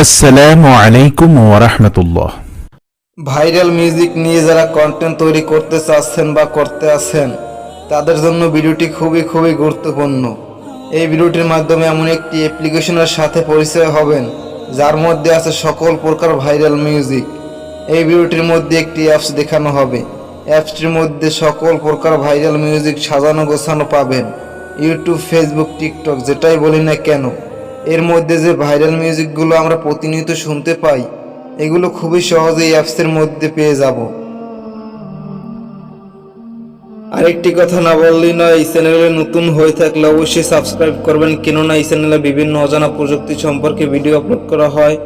আসসালামু আলাইকুম ওরহমতুল্লাহ ভাইরাল মিউজিক নিয়ে যারা কন্টেন্ট তৈরি করতে চাচ্ছেন বা করতে আছেন, তাদের জন্য ভিডিওটি খুবই খুবই গুরুত্বপূর্ণ। এই ভিডিওটির মাধ্যমে এমন একটি অ্যাপ্লিকেশনের সাথে পরিচয় হবেন, যার মধ্যে আছে সকল প্রকার ভাইরাল মিউজিক। এই ভিডিওটির মধ্যে একটি অ্যাপস দেখানো হবে। অ্যাপসটির মধ্যে সকল প্রকার ভাইরাল মিউজিক সাজানো গোছানো পাবেন। ইউটিউব ফেসবুক টিকটক যেটাই বলি না কেন এর মধ্যে যে ভাইরাল মিউজিকগুলো আমরা প্রতিনিয়ত শুনতে পাই, এগুলো খুবই সহজে এই অ্যাপসের মধ্যে পেয়ে যাব। আরেকটি কথা না বললেই নয়, এই চ্যানেলে নতুন হয়ে থাকলে অবশ্যই সাবস্ক্রাইব করবেন, কেননা এই চ্যানেলে বিভিন্ন অজানা প্রযুক্তি সম্পর্কে ভিডিও আপলোড করা হয়।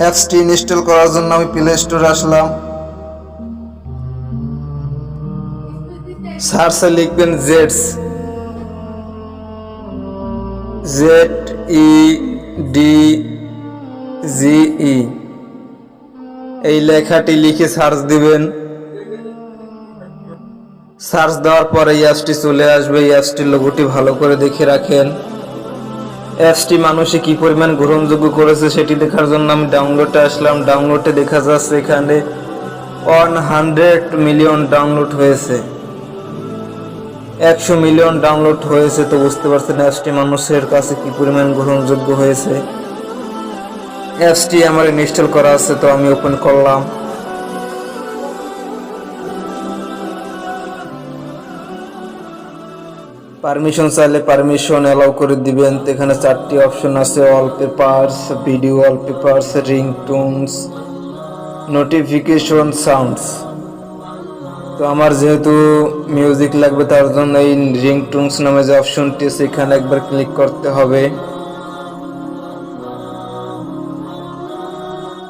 অ্যাপসটি ইনস্টল করার জন্য আমি প্লে স্টোরে আসলাম। সার্চে লিখবেন জেডস Z E D G E এই লেখাটি লিখে সার্চ দিবেন। সার্চ দেওয়ার পরে অ্যাপসটি চলে আসবে। অ্যাপসটির লোগোটি ভালো করে দেখে রাখেন। অ্যাপসটি মানুষে কি পরিমাণ গ্রহণযোগ্য করেছে সেটি দেখার জন্য আমি ডাউনলোডে আসলাম। ডাউনলোডে দেখা যাচ্ছে এখানে ওয়ান হান্ড্রেড মিলিয়ন ডাউনলোড হয়েছে। একশো মিলিয়ন ডাউনলোড হয়েছে, তো বুঝতে পারছেন অ্যাপসটি মানুষের কাছে কি পরিমাণ গ্রহণযোগ্য হয়েছে। অ্যাপসটি আমার ইনস্টল করা আছে, তো আমি ওপেন করলাম। পারমিশন চাইলে পারমিশন অ্যালাউ করে দিবেন, তো এখানে চারটি অপশন আছে all papers video all papers ringtones notification sounds তো আমার যেহেতু মিউজিক লাগবে তার জন্য এই রিংটোনস নামে যে অপশনটি সেখানে একবার ক্লিক করতে হবে।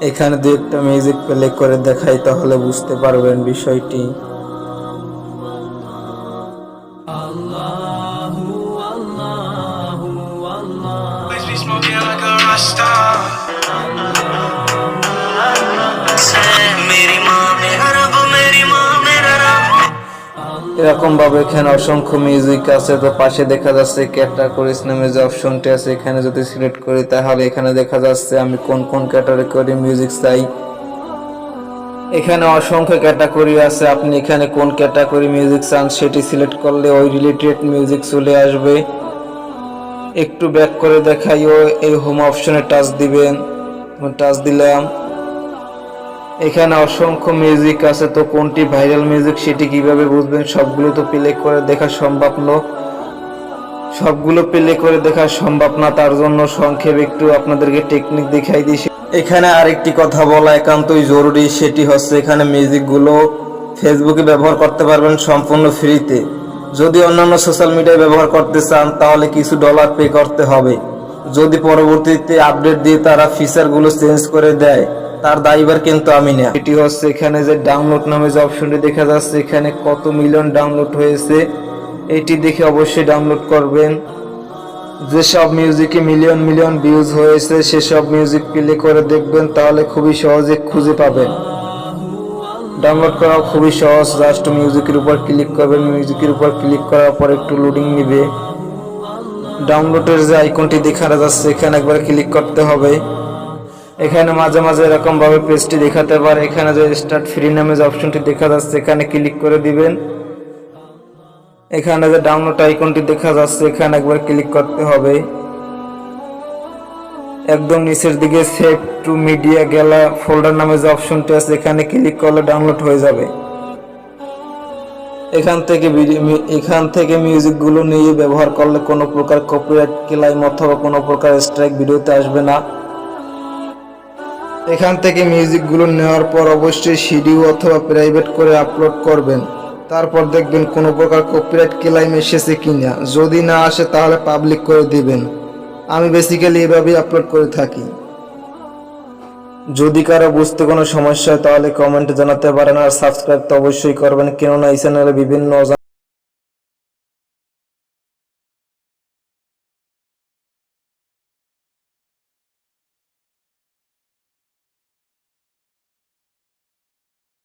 এখানে দু একটা মিউজিক প্লে করে দেখাই তাহলে বুঝতে পারবেন বিষয়টি। smoking এরকম ভাবে এখানে অসংখ্য মিউজিক আছে। তো পাশে দেখা যাচ্ছে ক্যাটাগরিজ নামে যে অপশনটি আছে, এখানে যদি সিলেক্ট করি, তাহলে এখানে দেখা যাচ্ছে আমি কোন কোন ক্যাটাগরি মিউজিক চাই। এখানে অসংখ্য ক্যাটাগরি আছে। আপনি এখানে কোন ক্যাটাগরি মিউজিক চান, সেটি সিলেক্ট করলে ওই রিলেটেড মিউজিক চলে আসবে। একটু ব্যাক করে দেখাইও, এই হোম অপশনে টাচ দিবেন। টাচ দিলাম। এখানে অসংখ্য মিউজিক আছে, তো কোনটি ভাইরাল মিউজিক সেটি কীভাবে বুঝবেন? সবগুলো তো প্লে করে দেখা সম্ভব না। সবগুলো প্লে করে দেখা সম্ভব না, তার জন্য সংক্ষেপ একটু আপনাদেরকে টেকনিক দেখাই দিই। এখানে আরেকটি কথা বলা একান্তই জরুরি, সেটি হচ্ছে এখানে মিউজিকগুলো ফেসবুকে ব্যবহার করতে পারবেন সম্পূর্ণ ফ্রিতে যদি অন্যান্য সোশ্যাল মিডিয়ায় ব্যবহার করতে চান, তাহলে কিছু ডলার পে করতে হবে। যদি পরবর্তীতে আপডেট দিয়ে তারা ফিচারগুলো চেঞ্জ করে দেয় তার দায়ীবার কিন্তু আমি না। এটি হচ্ছে এখানে যে ডাউনলোড নামে যে অপশনটি দেখা যাচ্ছে, এখানে কত মিলিয়ন ডাউনলোড হয়েছে, এটি দেখে অবশ্যই ডাউনলোড করবেন। যেসব মিউজিকে মিলিয়ন মিলিয়ন ভিউজ হয়েছে, সেসব মিউজিক প্লে করে দেখবেন, তাহলে খুবই সহজে খুঁজে পাবেন। ডাউনলোড করা খুবই সহজ জাস্ট মিউজিকের উপর ক্লিক করবেন মিউজিকের উপর ক্লিক করার পর একটু লোডিং নিবে। ডাউনলোডের যে আইকনটি দেখা যাচ্ছে, এখানে একবার ক্লিক করতে হবে। এখানে মাঝে মাঝে এরকম ভাবে পেজটি দেখাতে পারে। এখানে যে স্টার্ট ফ্রি নামে যে অপশনটি দেখা যাচ্ছে, এখানে ক্লিক করে দিবেন। এখানে যে ডাউনলোড আইকনটি দেখা যাচ্ছে, এখানে একবার ক্লিক করতে হবে। একদম নিচের দিকে সেভ টু মিডিয়া গেলা ফোল্ডার নামে যে অপশনটি আছে, এখানে ক্লিক করলে ডাউনলোড হয়ে যাবে। এখান থেকে এখান থেকে মিউজিকগুলো নিয়ে ব্যবহার করলে কোনো প্রকার কপিরাইট ক্লাইম অথবা কোনো প্রকার স্ট্রাইক ভিডিওতে আসবে না। এখান থেকে মিউজিকগুলো নেওয়ার পর অবশ্যই সিডি অথবা প্রাইভেট করে আপলোড করবেন। তারপর দেখবেন কোনো প্রকার কপিরাইট ক্লাইম এসেছে কিনা। যদি না আসে, তাহলে পাবলিক করে দিবেন। আমি বেসিক্যালি এভাবেই আপলোড করে থাকি। যদি কারও বুঝতে কোনো সমস্যা হয়, তাহলে কমেন্টে জানাতে পারেন আর সাবস্ক্রাইব তো অবশ্যই করবেন। কেননা এই চ্যানেলে বিভিন্ন